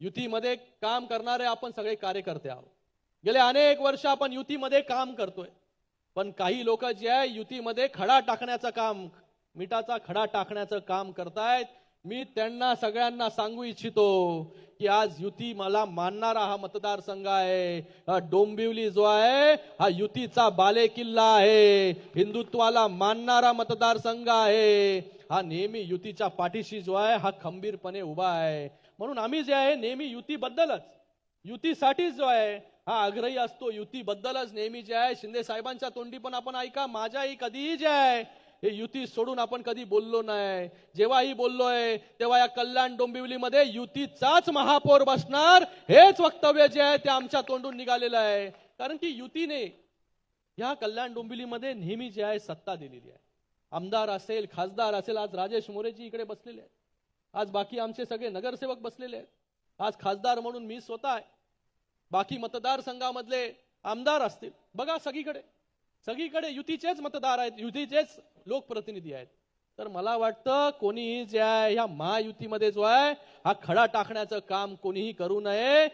युतीमध्ये काम करणारे आपण सगळे कार्यकर्ते आहोत. गेले अनेक वर्ष आपण युतीमध्ये काम करतोय. पण काही लोक जे आहे युतीमध्ये खडा टाकण्याचं काम मिठाचा खडा टाकण्याचं काम करतायत. मी त्यांना सगळ्यांना सांगू इच्छितो की आज युती मला मानणारा हा मतदारसंघ आहे. हा डोंबिवली जो आहे हा युतीचा बालेकिल्ला आहे. हिंदुत्वाला मानणारा मतदारसंघ आहे. हा नेहमी युतीच्या पाठीशी जो आहे हा खंबीरपणे उभा आहे. म्हणून आम्ही जे आहे नेहमी युतीबद्दलच युतीसाठीच जो आहे हा आग्रही असतो. युतीबद्दलच नेहमी जे आहे शिंदे साहेबांच्या तोंडी पण आपण ऐका. माझ्याही कधीही जे आहे हे युती सोडून आपण कधी बोललो नाही. जेव्हाही बोललोय तेव्हा या कल्याण डोंबिवलीमध्ये युतीचाच महापौर बसणार हेच वक्तव्य जे आहे ते आमच्या तोंडून निघालेलं आहे. कारण की युतीने या कल्याण डोंबिवलीमध्ये नेहमी जे आहे सत्ता दिलेली आहे. आमदार असेल खासदार असेल आज राजेश मोरेजी इकडे बसलेले आहेत. आज बाकी आमचे सगळे नगरसेवक बसलेले आहेत. आज खासदार म्हणून मी स्वतः आहे. बाकी मतदारसंघामधले आमदार असतील. बघा सगळीकडे. सगळीकडे युतीचेच मतदार आहेत युतीचेच लोकप्रतिनिधी आहेत. तर मला वाटतं कोणीही जे आहे ह्या महायुतीमध्ये जो आहे हा खडा टाकण्याचं काम कोणीही करू नये.